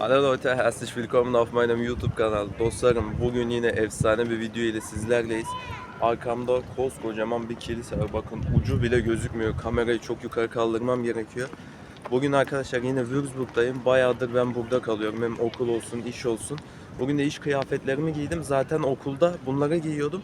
Hallo Leute, herzlich willkommen auf meinem YouTube kanal. Dostlarım bugün yine efsane bir video ile sizlerleyiz. Arkamda koskocaman bir kilise var. Bakın ucu bile gözükmüyor. Kamerayı çok yukarı kaldırmam gerekiyor. Bugün arkadaşlar yine Würzburg'dayım. Bayağıdır ben burada kalıyorum. Hem okul olsun, iş olsun. Bugün de iş kıyafetlerimi giydim. Zaten okulda bunları giyiyordum.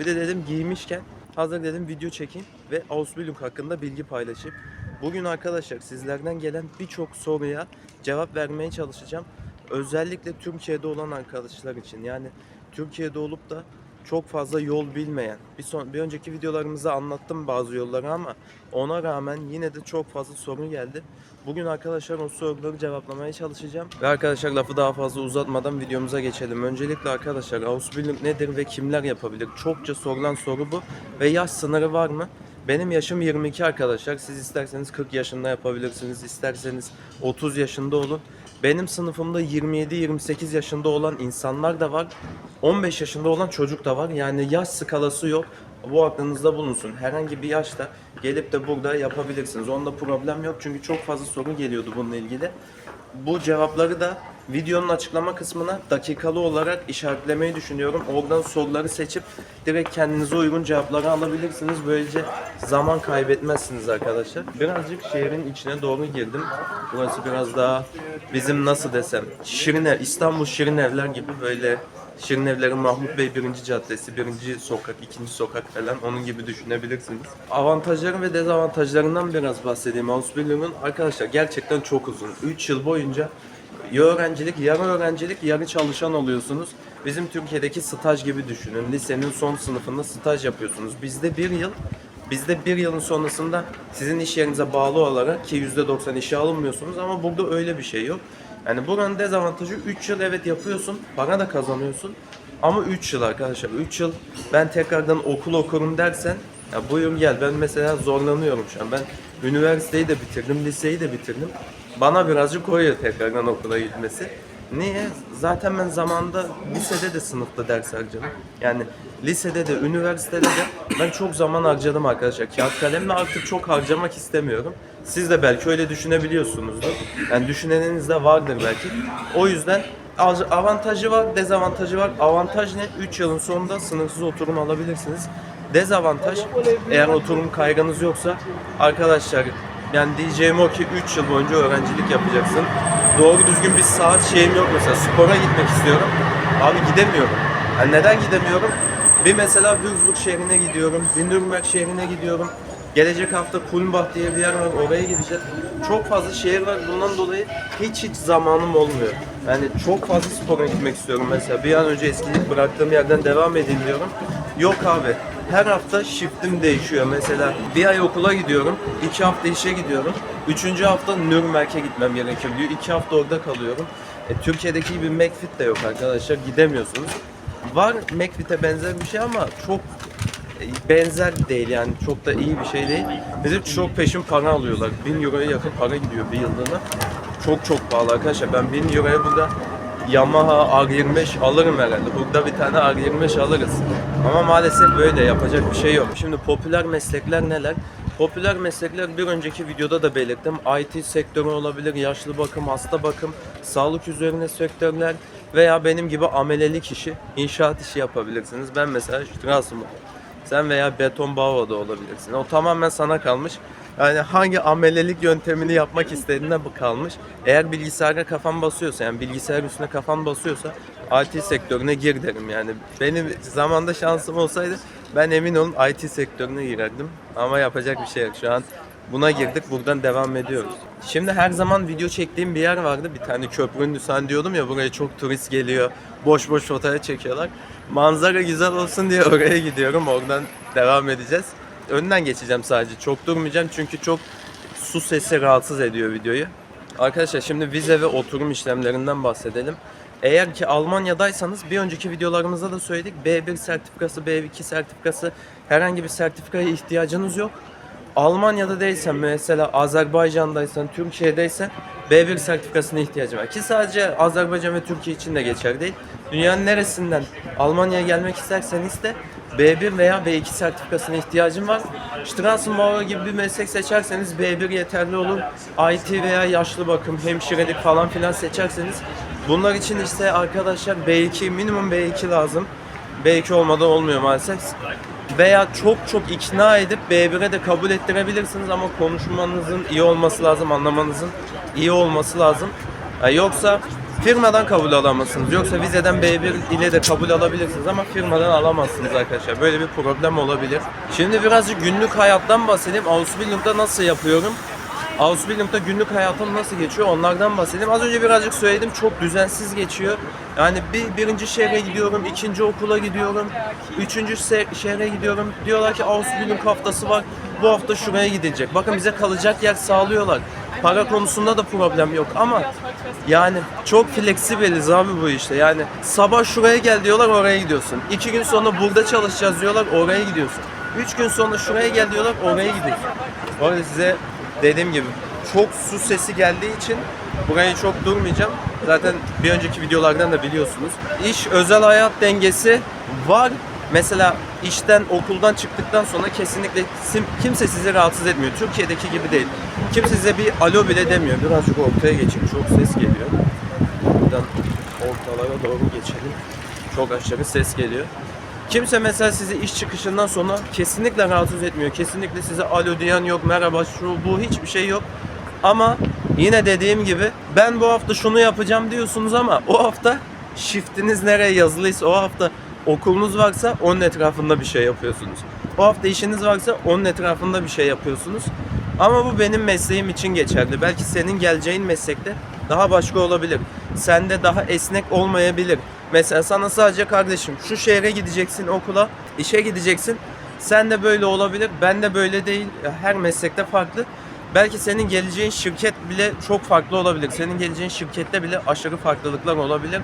Bir de dedim giymişken hazır dedim video çekeyim ve Ausbildung hakkında bilgi paylaşayım. Bugün arkadaşlar sizlerden gelen birçok soruya cevap vermeye çalışacağım. Özellikle Türkiye'de olan arkadaşlar için. Yani Türkiye'de olup da çok fazla yol bilmeyen. Bir, son, bir önceki videolarımızda anlattım bazı yolları ama ona rağmen yine de çok fazla soru geldi. Bugün arkadaşlar o soruları cevaplamaya çalışacağım. Ve arkadaşlar lafı daha fazla uzatmadan videomuza geçelim. Öncelikle arkadaşlar Ausbildung nedir ve kimler yapabilir? Çokça sorulan soru bu. Ve yaş sınırı var mı? Benim yaşım 22 arkadaşlar. Siz isterseniz 40 yaşında yapabilirsiniz. isterseniz 30 yaşında olun. Benim sınıfımda 27-28 yaşında olan insanlar da var. 15 yaşında olan çocuk da var. Yani yaş skalası yok. Bu aklınızda bulunsun. Herhangi bir yaşta gelip de burada yapabilirsiniz. Onda problem yok. Çünkü çok fazla soru geliyordu bununla ilgili. Bu cevapları da videonun açıklama kısmına dakikalı olarak işaretlemeyi düşünüyorum. Oradan soruları seçip direkt kendinize uygun cevapları alabilirsiniz. Böylece zaman kaybetmezsiniz arkadaşlar. Birazcık şehrin içine doğru girdim. Burası biraz daha bizim nasıl desem Şirin ev, İstanbul Şirin Evler gibi böyle Şirin Evlerin Mahmut Bey 1. Caddesi, 1. sokak, 2. sokak falan onun gibi düşünebilirsiniz. Avantajları ve dezavantajlarından biraz bahsedeyim. Ausbildung'un arkadaşlar gerçekten çok uzun. 3 yıl boyunca ya öğrencilik, yarı öğrencilik, yarı çalışan oluyorsunuz. Bizim Türkiye'deki staj gibi düşünün. Lisenin son sınıfında staj yapıyorsunuz. Bizde bir yıl Bizde bir yılın sonrasında sizin iş yerinize bağlı olarak ki %90 işe alınmıyorsunuz ama burada öyle bir şey yok. Yani buranın dezavantajı 3 yıl evet yapıyorsun, para da kazanıyorsun. Ama 3 yıl arkadaşlar, 3 yıl ben tekrardan okul okurum dersen ya buyur gel ben mesela zorlanıyorum şu an. Ben üniversiteyi de bitirdim, liseyi de bitirdim. Bana birazcık koyuyor tekrardan okula gitmesi. Niye? Zaten ben zamanda lisede de sınıfta ders harcadım. Yani lisede de, üniversitede de ben çok zaman harcadım arkadaşlar. Kağıt kalemle artık çok harcamak istemiyorum. Siz de belki öyle düşünebiliyorsunuzdur. Yani düşüneniniz de vardır belki. O yüzden avantajı var, dezavantajı var. Avantaj ne? 3 yılın sonunda sınırsız oturum alabilirsiniz. Dezavantaj eğer oturum kaygınız yoksa arkadaşlar yani diyeceğim o ki 3 yıl boyunca öğrencilik yapacaksın. Doğru düzgün bir saat şeyim yok mesela spora gitmek istiyorum. Abi gidemiyorum. Yani neden gidemiyorum? Bir mesela Würzburg şehrine gidiyorum, bir Nürnberg şehrine gidiyorum. Gelecek hafta Kulmbach diye bir yer var, oraya gideceğiz. Çok fazla şehir var, bundan dolayı hiç hiç zamanım olmuyor. Yani çok fazla spora gitmek istiyorum mesela. Bir an önce eskilik bıraktığım yerden devam edeyim diyorum. Yok abi, her hafta shiftim değişiyor. Mesela bir ay okula gidiyorum, iki hafta işe gidiyorum. Üçüncü hafta Nürnberg'e gitmem gerekiyor diyor. İki hafta orada kalıyorum. E, Türkiye'deki gibi McFit de yok arkadaşlar, gidemiyorsunuz. Var McFit'e benzer bir şey ama çok benzer değil yani çok da iyi bir şey değil. Bizim çok peşin para alıyorlar. 1000 euroya yakın para gidiyor bir yıllığına. Çok çok pahalı arkadaşlar. Ben 1000 euroya burada Yamaha R25 alırım herhalde. Burada bir tane R25 alırız. Ama maalesef böyle yapacak bir şey yok. Şimdi popüler meslekler neler? Popüler meslekler bir önceki videoda da belirttim. IT sektörü olabilir, yaşlı bakım, hasta bakım, sağlık üzerine sektörler veya benim gibi amelelik işi, inşaat işi yapabilirsiniz. Ben mesela Strassmann sen veya beton bava da olabilirsin. O tamamen sana kalmış. Yani hangi amelelik yöntemini yapmak istediğine bu kalmış. Eğer bilgisayara kafan basıyorsa yani bilgisayar üstüne kafan basıyorsa IT sektörüne gir derim yani. Benim zamanda şansım olsaydı ben emin olun IT sektörüne girerdim. Ama yapacak bir şey yok. Şu an buna girdik. Buradan devam ediyoruz. Şimdi her zaman video çektiğim bir yer vardı. Bir tane köprünün üstünden diyordum ya buraya çok turist geliyor. Boş boş fotoğraf çekiyorlar. Manzara güzel olsun diye oraya gidiyorum. Oradan devam edeceğiz. Önden geçeceğim sadece. Çok durmayacağım çünkü çok su sesi rahatsız ediyor videoyu. Arkadaşlar şimdi vize ve oturum işlemlerinden bahsedelim. Eğer ki Almanya'daysanız bir önceki videolarımızda da söyledik. B1 sertifikası, B2 sertifikası herhangi bir sertifikaya ihtiyacınız yok. Almanya'da değilsen mesela Azerbaycan'daysan, Türkiye'deysen B1 sertifikasına ihtiyacım var. Ki sadece Azerbaycan ve Türkiye için de geçerli değil. Dünyanın neresinden Almanya'ya gelmek istersen iste B1 veya B2 sertifikasına ihtiyacım var. Strassenbauer gibi bir meslek seçerseniz B1 yeterli olur. IT veya yaşlı bakım, hemşirelik falan filan seçerseniz bunlar için işte arkadaşlar B2 minimum B2 lazım. B2 olmadan olmuyor maalesef. Veya çok çok ikna edip B1'e de kabul ettirebilirsiniz ama konuşmanızın iyi olması lazım, anlamanızın iyi olması lazım. Ha, yoksa firmadan kabul alamazsınız. Yoksa vizeden B1 ile de kabul alabilirsiniz ama firmadan alamazsınız arkadaşlar. Böyle bir problem olabilir. Şimdi birazcık günlük hayattan bahsedeyim. Ausbildung'da nasıl yapıyorum? Ausbildung'da günlük hayatım nasıl geçiyor onlardan bahsedeyim. Az önce birazcık söyledim çok düzensiz geçiyor. Yani bir birinci şehre gidiyorum, ikinci okula gidiyorum, üçüncü şehre gidiyorum. Diyorlar ki Ausbildung haftası var, bu hafta şuraya gidilecek. Bakın bize kalacak yer sağlıyorlar. Para konusunda da problem yok ama yani çok fleksibeliz abi bu işte. Yani sabah şuraya gel diyorlar oraya gidiyorsun. İki gün sonra burada çalışacağız diyorlar oraya gidiyorsun. Üç gün sonra şuraya gel diyorlar oraya gidiyorsun. Bu size dediğim gibi çok su sesi geldiği için burayı çok durmayacağım. Zaten bir önceki videolardan da biliyorsunuz. İş özel hayat dengesi var. Mesela işten okuldan çıktıktan sonra kesinlikle kimse sizi rahatsız etmiyor. Türkiye'deki gibi değil. Kimse size bir alo bile demiyor. Birazcık ortaya geçeyim. Çok ses geliyor. Buradan ortalara doğru geçelim. Çok aşırı ses geliyor. Kimse mesela sizi iş çıkışından sonra kesinlikle rahatsız etmiyor. Kesinlikle size alo diyen yok, merhaba şu bu hiçbir şey yok. Ama yine dediğim gibi ben bu hafta şunu yapacağım diyorsunuz ama o hafta shiftiniz nereye yazılıysa o hafta okulunuz varsa onun etrafında bir şey yapıyorsunuz. O hafta işiniz varsa onun etrafında bir şey yapıyorsunuz. Ama bu benim mesleğim için geçerli. Belki senin geleceğin meslekte daha başka olabilir. Sende daha esnek olmayabilir. Mesela sana sadece kardeşim şu şehre gideceksin okula, işe gideceksin. Sen de böyle olabilir. Ben de böyle değil. Her meslekte farklı. Belki senin geleceğin şirket bile çok farklı olabilir. Senin geleceğin şirkette bile aşırı farklılıklar olabilir.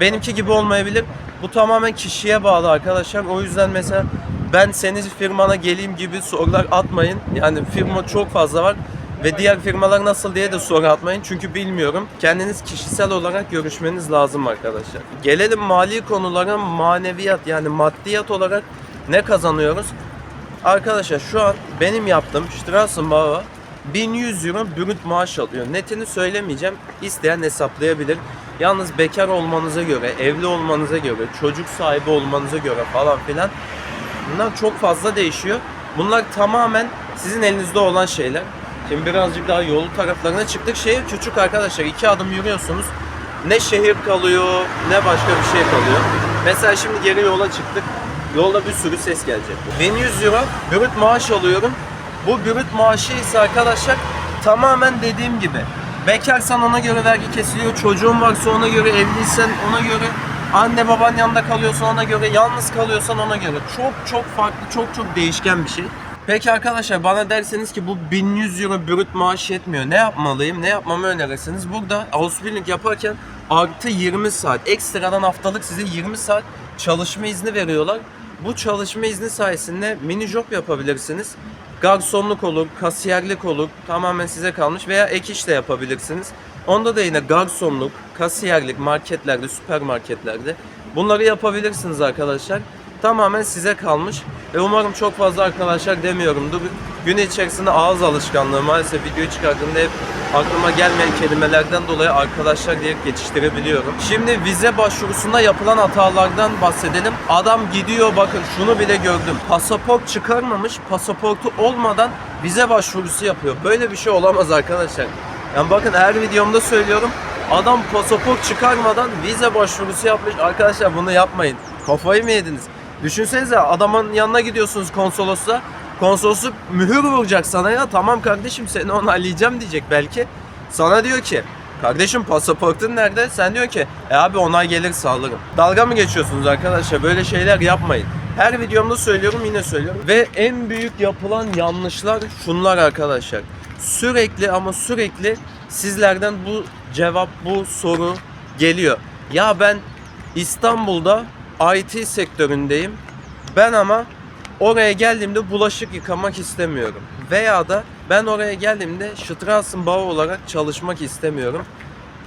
Benimki gibi olmayabilir. Bu tamamen kişiye bağlı arkadaşlar. O yüzden mesela ben senin firmana geleyim gibi sorular atmayın. Yani firma çok fazla var ve diğer firmalar nasıl diye de soru atmayın. Çünkü bilmiyorum. Kendiniz kişisel olarak görüşmeniz lazım arkadaşlar. Gelelim mali konulara maneviyat yani maddiyat olarak ne kazanıyoruz? Arkadaşlar şu an benim yaptığım Strassenbauer 1100 euro brüt maaş alıyor. Netini söylemeyeceğim. İsteyen hesaplayabilir. Yalnız bekar olmanıza göre, evli olmanıza göre, çocuk sahibi olmanıza göre falan filan bunlar çok fazla değişiyor. Bunlar tamamen sizin elinizde olan şeyler. Şimdi birazcık daha yolu taraflarına çıktık. Şehir küçük arkadaşlar. iki adım yürüyorsunuz. Ne şehir kalıyor ne başka bir şey kalıyor. Mesela şimdi geri yola çıktık. Yolda bir sürü ses gelecek. 1100 euro brüt maaş alıyorum. Bu brüt maaşı ise arkadaşlar tamamen dediğim gibi. Bekarsan ona göre vergi kesiliyor. Çocuğun varsa ona göre, evliysen ona göre, anne baban yanında kalıyorsa ona göre, yalnız kalıyorsan ona göre. Çok çok farklı, çok çok değişken bir şey. Peki arkadaşlar bana derseniz ki bu 1100 euro brüt maaş yetmiyor. Ne yapmalıyım? Ne yapmamı önerirsiniz? Burada Ausbildung yaparken artı 20 saat. Ekstradan haftalık size 20 saat çalışma izni veriyorlar. Bu çalışma izni sayesinde mini job yapabilirsiniz. Garsonluk olur, kasiyerlik olur. Tamamen size kalmış veya ek iş de yapabilirsiniz. Onda da yine garsonluk, kasiyerlik marketlerde, süpermarketlerde bunları yapabilirsiniz arkadaşlar. Tamamen size kalmış. Ve umarım çok fazla arkadaşlar demiyorumdur. Gün içerisinde ağız alışkanlığı maalesef video çıkardığımda hep aklıma gelmeyen kelimelerden dolayı arkadaşlar diye geçiştirebiliyorum. Şimdi vize başvurusunda yapılan hatalardan bahsedelim. Adam gidiyor bakın şunu bile gördüm. Pasaport çıkarmamış, pasaportu olmadan vize başvurusu yapıyor. Böyle bir şey olamaz arkadaşlar. Yani bakın her videomda söylüyorum. Adam pasaport çıkarmadan vize başvurusu yapmış. Arkadaşlar bunu yapmayın. Kafayı mı yediniz? Düşünsenize adamın yanına gidiyorsunuz konsolosla. Konsolosluk mühür vuracak sana ya. Tamam kardeşim seni onaylayacağım diyecek belki. Sana diyor ki Kardeşim pasaportun nerede? Sen diyor ki e abi onay gelir sağlarım. Dalga mı geçiyorsunuz arkadaşlar? Böyle şeyler yapmayın. Her videomda söylüyorum yine söylüyorum. Ve en büyük yapılan yanlışlar şunlar arkadaşlar. Sürekli ama sürekli sizlerden bu cevap, bu soru geliyor. Ya ben İstanbul'da IT sektöründeyim. Ben ama oraya geldiğimde bulaşık yıkamak istemiyorum. Veya da ben oraya geldiğimde Strassenbau olarak çalışmak istemiyorum.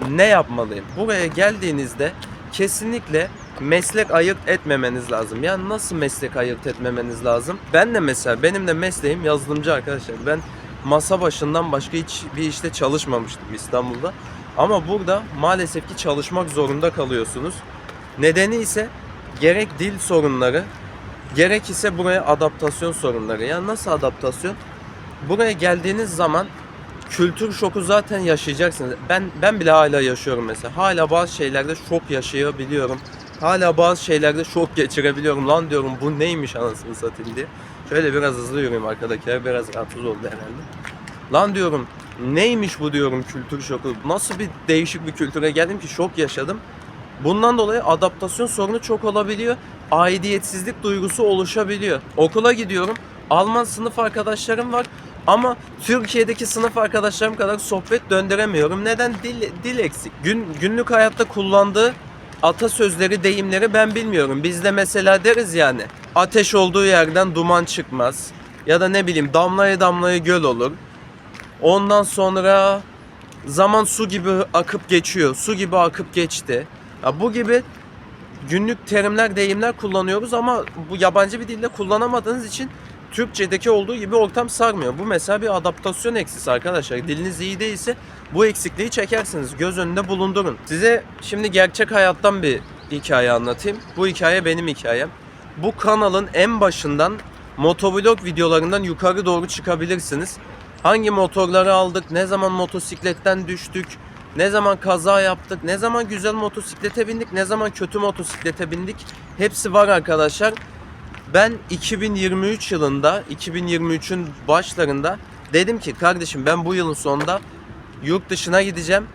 Ne yapmalıyım? Buraya geldiğinizde kesinlikle meslek ayırt etmemeniz lazım. Yani nasıl meslek ayırt etmemeniz lazım? Ben de mesela benim de mesleğim yazılımcı arkadaşlar. Ben masa başından başka hiç bir işte çalışmamıştım İstanbul'da. Ama burada maalesef ki çalışmak zorunda kalıyorsunuz. Nedeni ise gerek dil sorunları, gerek ise buraya adaptasyon sorunları. Yani nasıl adaptasyon? Buraya geldiğiniz zaman kültür şoku zaten yaşayacaksınız. Ben ben bile hala yaşıyorum mesela. Hala bazı şeylerde şok yaşayabiliyorum. Hala bazı şeylerde şok geçirebiliyorum. Lan diyorum bu neymiş anasını satayım diye. Şöyle biraz hızlı yürüyeyim arkadakiler. Biraz rahatsız oldu herhalde. Lan diyorum neymiş bu diyorum kültür şoku. Nasıl bir değişik bir kültüre geldim ki şok yaşadım. Bundan dolayı adaptasyon sorunu çok olabiliyor. Aidiyetsizlik duygusu oluşabiliyor. Okula gidiyorum. Alman sınıf arkadaşlarım var. Ama Türkiye'deki sınıf arkadaşlarım kadar sohbet döndüremiyorum. Neden? Dil, dil eksik. Gün, günlük hayatta kullandığı atasözleri, deyimleri ben bilmiyorum. Bizde mesela deriz yani. Ateş olduğu yerden duman çıkmaz. Ya da ne bileyim damlaya damlaya göl olur. Ondan sonra zaman su gibi akıp geçiyor. Su gibi akıp geçti. Ya bu gibi günlük terimler, deyimler kullanıyoruz ama bu yabancı bir dilde kullanamadığınız için Türkçedeki olduğu gibi ortam sarmıyor. Bu mesela bir adaptasyon eksisi arkadaşlar. Diliniz iyi değilse bu eksikliği çekersiniz. Göz önünde bulundurun. Size şimdi gerçek hayattan bir hikaye anlatayım. Bu hikaye benim hikayem. Bu kanalın en başından motovlog videolarından yukarı doğru çıkabilirsiniz. Hangi motorları aldık, ne zaman motosikletten düştük, ne zaman kaza yaptık, ne zaman güzel motosiklete bindik, ne zaman kötü motosiklete bindik. Hepsi var arkadaşlar. Ben 2023 yılında, 2023'ün başlarında dedim ki kardeşim ben bu yılın sonunda yurt dışına gideceğim.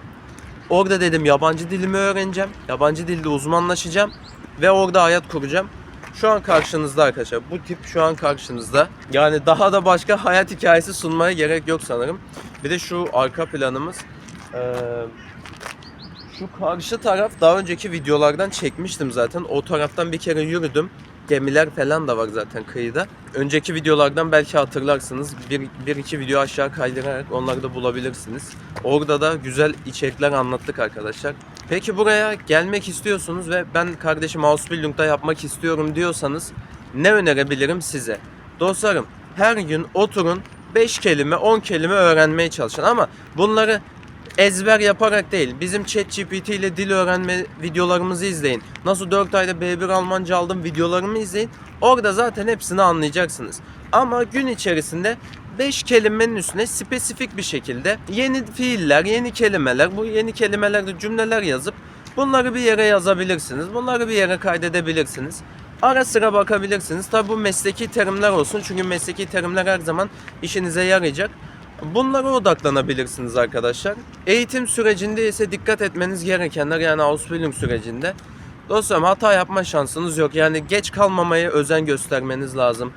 Orada dedim yabancı dilimi öğreneceğim. Yabancı dilde uzmanlaşacağım ve orada hayat kuracağım. Şu an karşınızda arkadaşlar. Bu tip şu an karşınızda. Yani daha da başka hayat hikayesi sunmaya gerek yok sanırım. Bir de şu arka planımız. Ee, şu karşı taraf daha önceki videolardan çekmiştim zaten. O taraftan bir kere yürüdüm. Gemiler falan da var zaten kıyıda. Önceki videolardan belki hatırlarsınız. Bir, bir iki video aşağı kaydırarak onları da bulabilirsiniz. Orada da güzel içerikler anlattık arkadaşlar. Peki buraya gelmek istiyorsunuz ve ben kardeşim Ausbildung'da yapmak istiyorum diyorsanız ne önerebilirim size? Dostlarım her gün oturun 5 kelime 10 kelime öğrenmeye çalışın ama bunları ezber yaparak değil. Bizim ChatGPT ile dil öğrenme videolarımızı izleyin. Nasıl 4 ayda B1 Almanca aldım videolarımı izleyin. Orada zaten hepsini anlayacaksınız. Ama gün içerisinde 5 kelimenin üstüne spesifik bir şekilde yeni fiiller, yeni kelimeler, bu yeni kelimelerde cümleler yazıp bunları bir yere yazabilirsiniz. Bunları bir yere kaydedebilirsiniz. Ara sıra bakabilirsiniz. Tabi bu mesleki terimler olsun. Çünkü mesleki terimler her zaman işinize yarayacak. Bunlara odaklanabilirsiniz arkadaşlar. Eğitim sürecinde ise dikkat etmeniz gerekenler yani Ausbildung sürecinde. Dostlarım hata yapma şansınız yok. Yani geç kalmamaya özen göstermeniz lazım.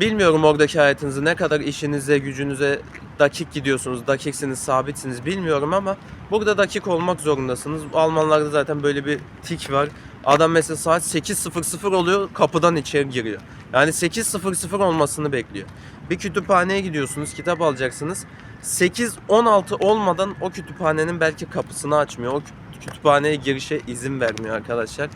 Bilmiyorum oradaki hayatınızı ne kadar işinize, gücünüze dakik gidiyorsunuz, dakiksiniz, sabitsiniz bilmiyorum ama burada dakik olmak zorundasınız. Almanlarda zaten böyle bir tik var. Adam mesela saat 8.00 oluyor kapıdan içeri giriyor. Yani 8.00 olmasını bekliyor. Bir kütüphaneye gidiyorsunuz, kitap alacaksınız. 8-16 olmadan o kütüphanenin belki kapısını açmıyor. O kü- kütüphaneye girişe izin vermiyor arkadaşlar.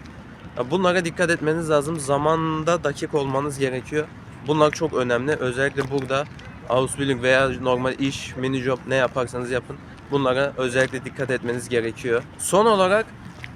Bunlara dikkat etmeniz lazım. Zamanda dakik olmanız gerekiyor. Bunlar çok önemli. Özellikle burada Ausbildung veya normal iş, mini job ne yaparsanız yapın. Bunlara özellikle dikkat etmeniz gerekiyor. Son olarak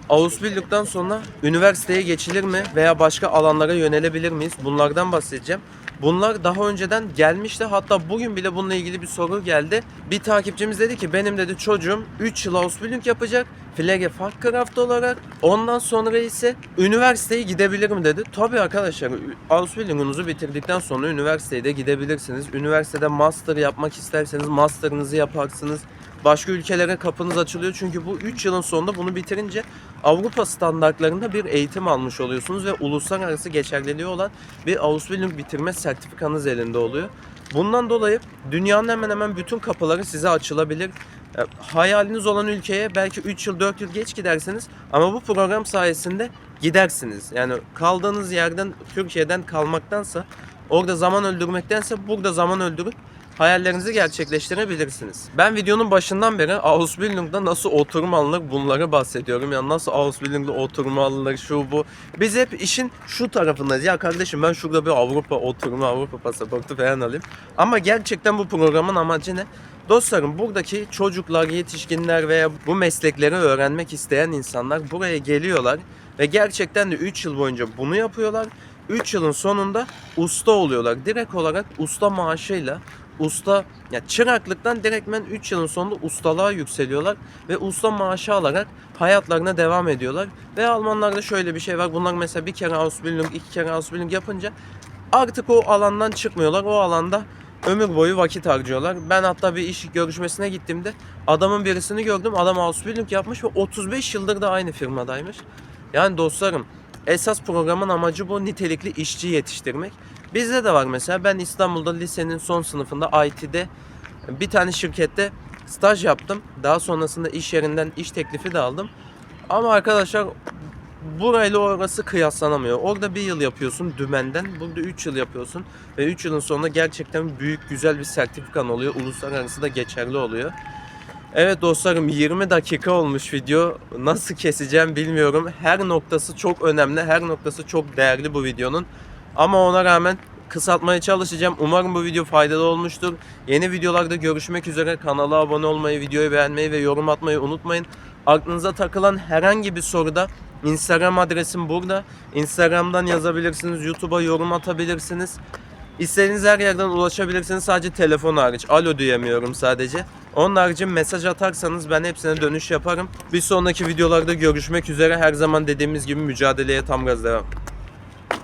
Ausbildung'dan sonra üniversiteye geçilir mi veya başka alanlara yönelebilir miyiz? Bunlardan bahsedeceğim. Bunlar daha önceden gelmişti. Hatta bugün bile bununla ilgili bir soru geldi. Bir takipçimiz dedi ki benim dedi çocuğum 3 yıl Ausbildung yapacak. Pflege Fachkraft olarak. Ondan sonra ise üniversiteye gidebilirim dedi. Tabii arkadaşlar Ausbildung'unuzu bitirdikten sonra üniversiteye de gidebilirsiniz. Üniversitede master yapmak isterseniz master'ınızı yaparsınız. Başka ülkelere kapınız açılıyor çünkü bu 3 yılın sonunda bunu bitirince Avrupa standartlarında bir eğitim almış oluyorsunuz ve uluslararası geçerliliği olan bir Ausbildung bitirme sertifikanız elinde oluyor. Bundan dolayı dünyanın hemen hemen bütün kapıları size açılabilir. E, Hayaliniz olan ülkeye belki 3 yıl 4 yıl geç gidersiniz ama bu program sayesinde gidersiniz. Yani kaldığınız yerden Türkiye'den kalmaktansa orada zaman öldürmektense burada zaman öldürüp hayallerinizi gerçekleştirebilirsiniz. Ben videonun başından beri Ausbildung'da nasıl oturum alınır bunları bahsediyorum. Yani nasıl Ausbildung'da oturum alınır şu bu. Biz hep işin şu tarafındayız. Ya kardeşim ben şurada bir Avrupa oturumu, Avrupa pasaportu falan alayım. Ama gerçekten bu programın amacı ne? Dostlarım buradaki çocuklar, yetişkinler veya bu meslekleri öğrenmek isteyen insanlar buraya geliyorlar ve gerçekten de 3 yıl boyunca bunu yapıyorlar. 3 yılın sonunda usta oluyorlar. Direkt olarak usta maaşıyla usta ya çıraklıktan direktmen 3 yılın sonunda ustalığa yükseliyorlar ve usta maaşı alarak hayatlarına devam ediyorlar. Ve Almanlarda şöyle bir şey var. Bunlar mesela bir kere Ausbildung, iki kere Ausbildung yapınca artık o alandan çıkmıyorlar. O alanda ömür boyu vakit harcıyorlar. Ben hatta bir iş görüşmesine gittiğimde adamın birisini gördüm. Adam Ausbildung yapmış ve 35 yıldır da aynı firmadaymış. Yani dostlarım esas programın amacı bu nitelikli işçi yetiştirmek. Bizde de var mesela ben İstanbul'da lisenin son sınıfında IT'de bir tane şirkette staj yaptım. Daha sonrasında iş yerinden iş teklifi de aldım. Ama arkadaşlar burayla orası kıyaslanamıyor. Orada bir yıl yapıyorsun dümenden. Burada 3 yıl yapıyorsun. Ve 3 yılın sonunda gerçekten büyük güzel bir sertifikan oluyor. Uluslararası da geçerli oluyor. Evet dostlarım 20 dakika olmuş video. Nasıl keseceğim bilmiyorum. Her noktası çok önemli. Her noktası çok değerli bu videonun. Ama ona rağmen kısaltmaya çalışacağım. Umarım bu video faydalı olmuştur. Yeni videolarda görüşmek üzere. Kanala abone olmayı, videoyu beğenmeyi ve yorum atmayı unutmayın. Aklınıza takılan herhangi bir soruda Instagram adresim burada. Instagram'dan yazabilirsiniz. YouTube'a yorum atabilirsiniz. İstediğiniz her yerden ulaşabilirsiniz. Sadece telefon hariç. Alo diyemiyorum sadece. Onun harici mesaj atarsanız ben hepsine dönüş yaparım. Bir sonraki videolarda görüşmek üzere. Her zaman dediğimiz gibi mücadeleye tam gaz devam.